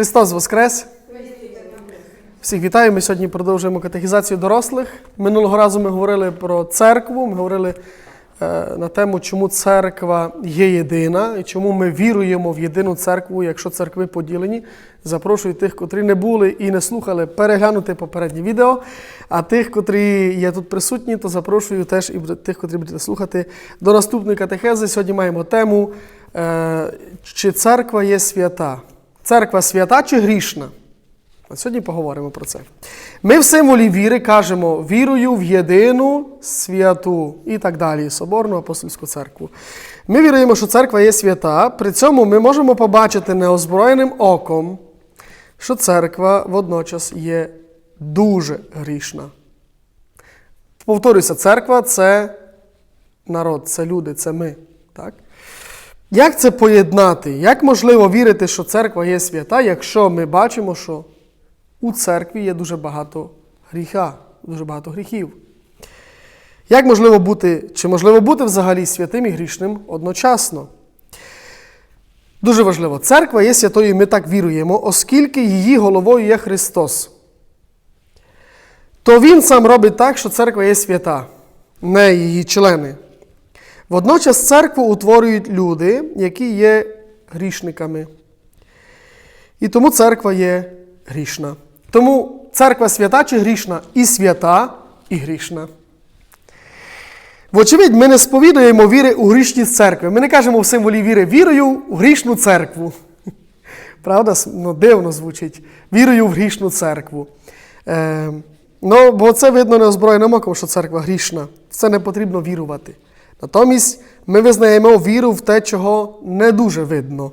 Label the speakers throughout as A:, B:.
A: Христос Воскрес! Всіх вітаю. Ми сьогодні продовжуємо катехізацію дорослих. Минулого разу ми говорили про церкву. Ми говорили е, на тему, чому церква є єдина і чому ми віруємо в єдину церкву, якщо церкви поділені. Запрошую тих, котрі не були і не слухали, переглянути попереднє відео. А тих, котрі є тут присутні, то запрошую теж і тих, котрі будете слухати до наступної катехези. Сьогодні маємо тему, е, чи церква є свята. Церква свята чи грішна? От сьогодні поговоримо про це. Ми в символі віри кажемо вірую в єдину святу і так далі, Соборну апостольську церкву. Ми віруємо, що церква є свята, при цьому ми можемо побачити неозброєним оком, що церква водночас є дуже грішна. Повторюся, церква це народ, це люди, це ми. Так? Як це поєднати? Як можливо вірити, що церква є свята, якщо ми бачимо, що у церкві є дуже багато гріха, дуже багато гріхів? Як можливо бути, чи можливо бути взагалі святим і грішним одночасно? Дуже важливо, церква є святою, ми так віруємо, оскільки її головою є Христос. То Він сам робить так, що церква є свята, не її члени. Водночас церкву утворюють люди, які є грішниками. І тому церква є грішна. Тому церква свята чи грішна і свята, і грішна. Вочевидь, ми не сповідуємо віри у грішність церкви. Ми не кажемо в символі віри вірою у грішну церкву. Правда, ну, дивно звучить. Вірою в грішну церкву. Е, ну, бо це видно неозброєним оком, що церква грішна. В це не потрібно вірувати. Натомість ми визнаємо віру в те, чого не дуже видно,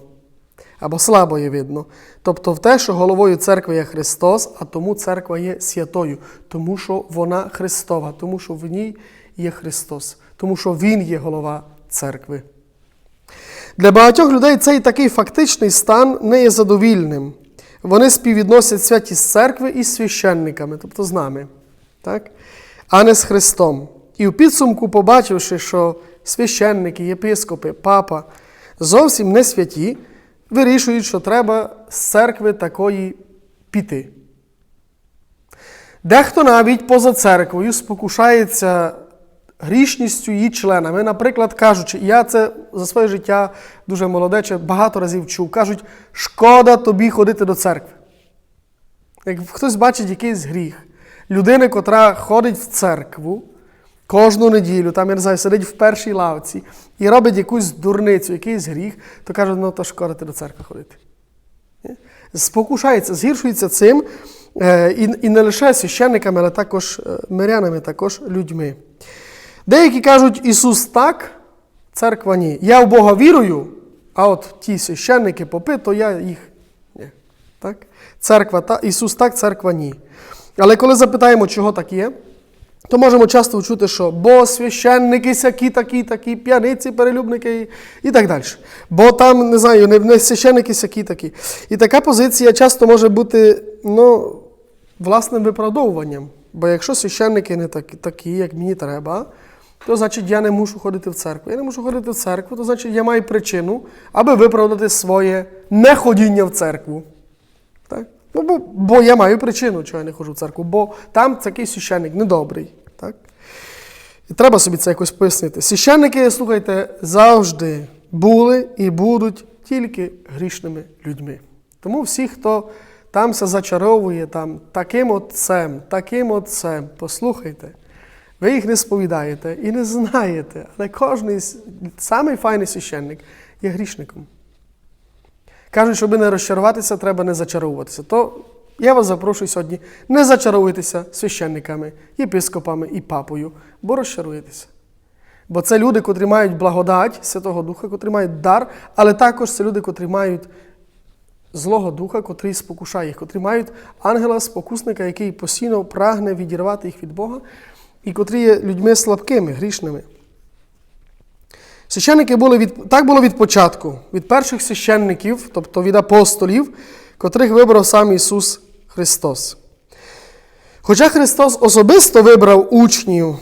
A: або слабо є видно. Тобто в те, що головою церкви є Христос, а тому церква є святою, тому що вона Христова, тому що в ній є Христос, тому що Він є голова церкви. Для багатьох людей цей такий фактичний стан не є задовільним. Вони співвідносять святість церкви із священниками, тобто з нами, так? а не з Христом. І у підсумку, побачивши, що священники, єпископи, папа зовсім не святі, вирішують, що треба з церкви такої піти. Дехто навіть поза церквою спокушається грішністю її членами. Наприклад, кажучи, я це за своє життя дуже молодече, багато разів чув, кажуть, шкода тобі ходити до церкви. Як хтось бачить якийсь гріх, людина, котра ходить в церкву, Кожну неділю, там, я не знаю, сидить в першій лавці і робить якусь дурницю, якийсь гріх, то каже, ну то шкода ти до церкви ходити. Спокушається, згіршується цим, е, і і не лише священниками, але також е, мирянами, також людьми. Деякі кажуть, Ісус так, церква ні. Я в Бога вірую, а от ті священники, попи, то я їх. Ні. Так? Церква та, Ісус так, церква ні. Але коли запитаємо, чого так є, то можемо часто чути, що бо священники сякі, такі, такі, п'яниці, перелюбники і так далі. Бо там, не знаю, не, священники сякі, такі. І така позиція часто може бути ну, власним виправдовуванням. Бо якщо священники не такі, такі, як мені треба, то значить я не мушу ходити в церкву. Я не мушу ходити в церкву, то значить я маю причину, аби виправдати своє неходіння в церкву. Так? Ну, бо, бо я маю причину, чого я не ходжу в церкву, бо там такий священник недобрий. Так? І треба собі це якось пояснити. Священники, слухайте, завжди були і будуть тільки грішними людьми. Тому всі, хто там се зачаровує там, таким отцем, таким отцем, послухайте, ви їх не сповідаєте і не знаєте, але кожен самий файний священник є грішником. Кажуть, щоб не розчаруватися, треба не зачаровуватися. То я вас запрошую сьогодні, не зачаровуйтеся священниками, єпископами і папою, бо розчаруєтеся. Бо це люди, котрі мають благодать Святого Духа, котрі мають дар, але також це люди, котрі мають Злого Духа, котрий спокушає їх, котрі мають ангела-спокусника, який постійно прагне відірвати їх від Бога, і котрі є людьми слабкими, грішними. Священники були від так було від початку, від перших священників, тобто від апостолів, котрих вибрав сам Ісус Христос. Хоча Христос особисто вибрав учнів,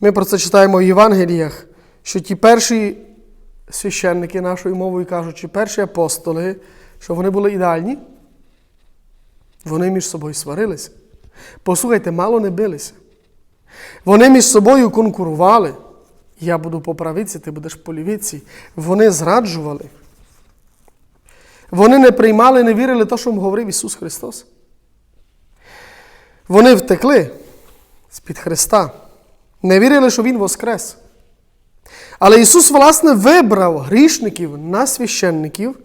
A: ми про це читаємо в Євангеліях, що ті перші священники нашою мовою кажучи, перші апостоли, що вони були ідеальні? Вони між собою сварилися. Послухайте, мало не билися. Вони між собою конкурували. Я буду по правиці, ти будеш по лівиці. Вони зраджували. Вони не приймали, не вірили те, що їм говорив Ісус Христос. Вони втекли з-під Христа, не вірили, що Він воскрес. Але Ісус, власне, вибрав грішників на священників,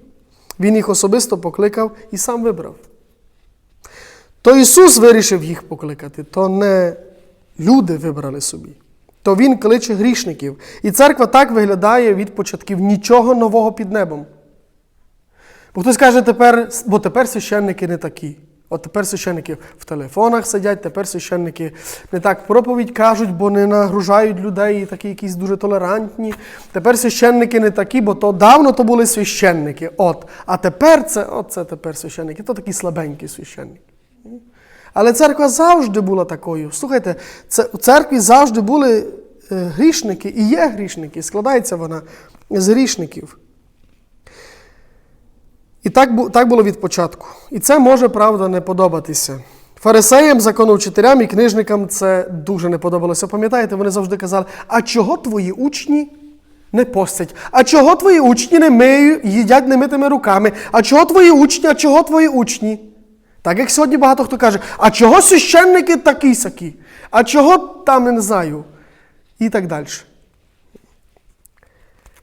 A: Він їх особисто покликав і сам вибрав. То Ісус вирішив їх покликати, то не люди вибрали собі. То Він кличе грішників. І церква так виглядає від початків нічого нового під небом. Бо хтось каже, тепер, бо тепер священники не такі. От тепер священники в телефонах сидять, тепер священники не так проповідь кажуть, бо не нагружають людей, і такі якісь дуже толерантні. Тепер священники не такі, бо то давно то були священники. От. А тепер це, от це тепер священники, то такі слабенькі священники. Але церква завжди була такою. Слухайте, у церкві завжди були е, грішники і є грішники. Складається вона з грішників. І так, так було від початку. І це може, правда, не подобатися. Фарисеям, законовчителям і книжникам це дуже не подобалося. Пам'ятаєте, вони завжди казали: а чого твої учні не постять? А чого твої учні не миють, їдять немитими руками? А чого твої учні, а чого твої учні? Так як сьогодні багато хто каже, а чого священники такі сякі? А чого там не знаю? І так далі.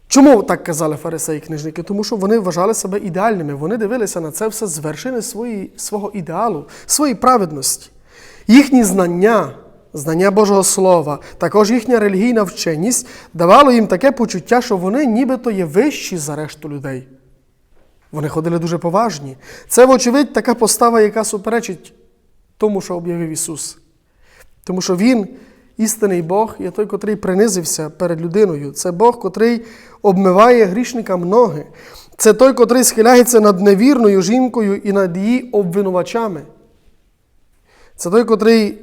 A: Чому так казали фарисеї книжники? Тому що вони вважали себе ідеальними. Вони дивилися на це все з вершини свої, свого ідеалу, своєї праведності. Їхні знання, знання Божого Слова, також їхня релігійна вченість давало їм таке почуття, що вони нібито є вищі за решту людей. Вони ходили дуже поважні. Це, вочевидь, така постава, яка суперечить тому, що об'явив Ісус. Тому що Він, істинний Бог, є той, котрий принизився перед людиною. Це Бог, котрий обмиває грішникам ноги. Це той, котрий схиляється над невірною жінкою і над її обвинувачами. Це той, котрий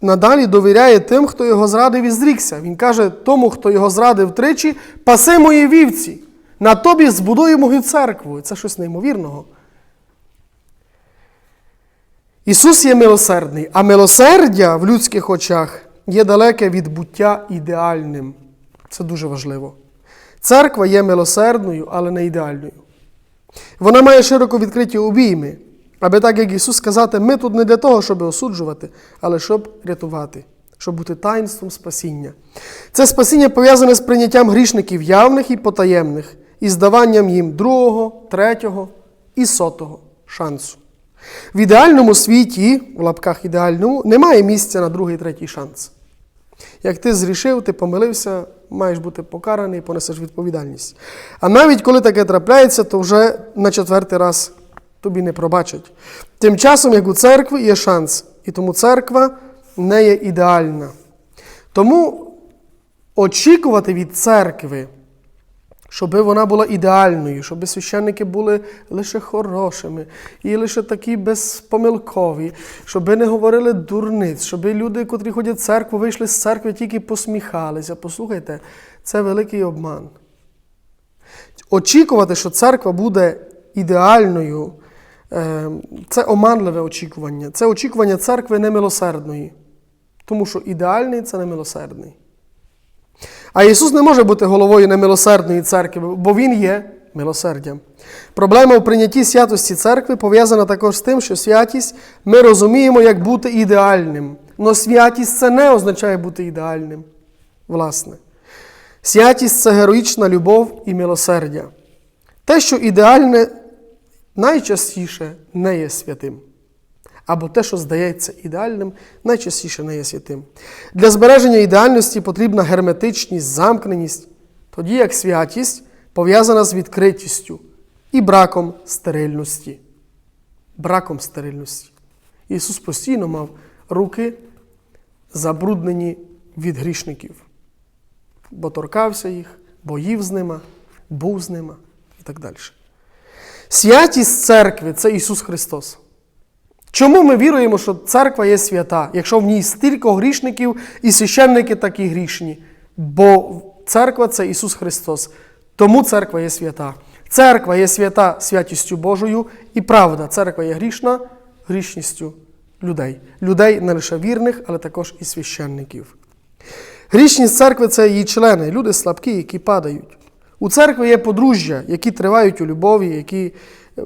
A: надалі довіряє тим, хто його зрадив і зрікся. Він каже тому, хто його зрадив тричі, паси мої вівці. На тобі збудую мою церкву. Це щось неймовірного. Ісус є милосердний, а милосердя в людських очах є далеке від буття ідеальним. Це дуже важливо. Церква є милосердною, але не ідеальною. Вона має широко відкриті обійми, аби так як Ісус сказати, ми тут не для того, щоб осуджувати, але щоб рятувати, щоб бути таїнством спасіння. Це спасіння пов'язане з прийняттям грішників явних і потаємних, і здаванням їм другого, третього і сотого шансу. В ідеальному світі, в лапках ідеальному, немає місця на другий, третій шанс. Як ти зрішив, ти помилився, маєш бути покараний, понесеш відповідальність. А навіть коли таке трапляється, то вже на четвертий раз тобі не пробачать. Тим часом, як у церкві, є шанс, і тому церква не є ідеальна. Тому очікувати від церкви, щоб вона була ідеальною, щоб священники були лише хорошими і лише такі безпомилкові, щоб не говорили дурниць, щоб люди, котрі ходять в церкву, вийшли з церкви, тільки посміхалися. Послухайте, це великий обман. Очікувати, що церква буде ідеальною, е, це оманливе очікування. Це очікування церкви немилосердної. Тому що ідеальний це немилосердний. А Ісус не може бути головою немилосердної церкви, бо Він є милосердям. Проблема в прийнятті святості церкви пов'язана також з тим, що святість ми розуміємо, як бути ідеальним. Но святість це не означає бути ідеальним. Власне. Святість це героїчна любов і милосердя. Те, що ідеальне, найчастіше не є святим. Або те, що здається ідеальним, найчастіше не є святим. Для збереження ідеальності потрібна герметичність, замкненість, тоді як святість пов'язана з відкритістю і браком стерильності. Браком стерильності. Ісус постійно мав руки забруднені від грішників, бо торкався їх, бо їв з ними, був з ними і так далі. Святість церкви це Ісус Христос. Чому ми віруємо, що церква є свята, якщо в ній стільки грішників і священники такі грішні? Бо церква це Ісус Христос. Тому церква є свята. Церква є свята святістю Божою, і правда, церква є грішна, грішністю людей. Людей не лише вірних, але також і священників. Грішність церкви це її члени, люди слабкі, які падають. У церкві є подружжя, які тривають у любові, які е,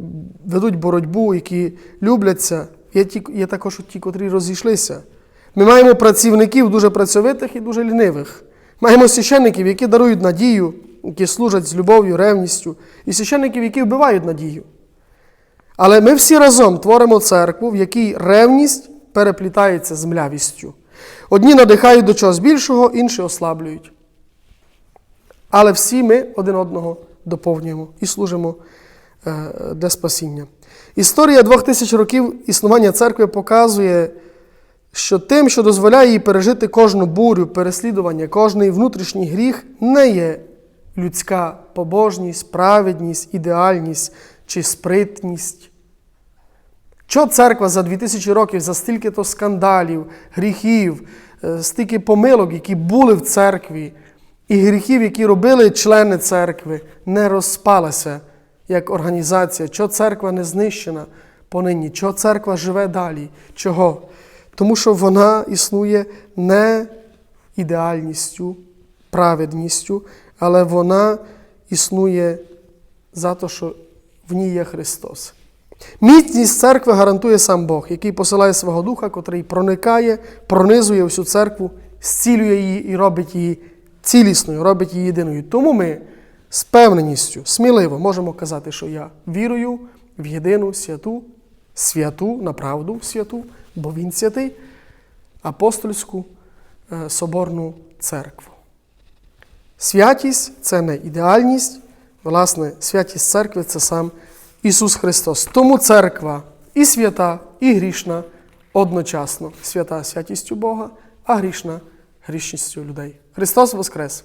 A: ведуть боротьбу, які любляться. Є, ті, є також ті, котрі розійшлися. Ми маємо працівників дуже працьовитих і дуже лінивих. Маємо священників, які дарують надію, які служать з любов'ю, ревністю, і священників, які вбивають надію. Але ми всі разом творимо церкву, в якій ревність переплітається з млявістю. Одні надихають до чогось більшого, інші ослаблюють. Але всі ми один одного доповнюємо і служимо е, для спасіння. Історія двох тисяч років існування церкви показує, що тим, що дозволяє їй пережити кожну бурю, переслідування, кожний внутрішній гріх, не є людська побожність, праведність, ідеальність чи спритність. Що церква за 2000 років, за стільки то скандалів, гріхів, е, стільки помилок, які були в церкві, і гріхів, які робили члени церкви, не розпалася як організація, що церква не знищена понині, що церква живе далі. Чого? Тому що вона існує не ідеальністю, праведністю, але вона існує за те, що в ній є Христос. Міцність церкви гарантує сам Бог, який посилає свого Духа, котрий проникає, пронизує всю церкву, зцілює її і робить її цілісною, робить її єдиною. Тому ми з певненістю, сміливо можемо казати, що я вірую в єдину святу, святу, на правду святу, бо Він святий, апостольську е, соборну церкву. Святість це не ідеальність, власне, святість церкви це сам Ісус Христос. Тому церква і свята, і грішна одночасно. Свята святістю Бога, а грішна грішністю людей. Христос Воскрес!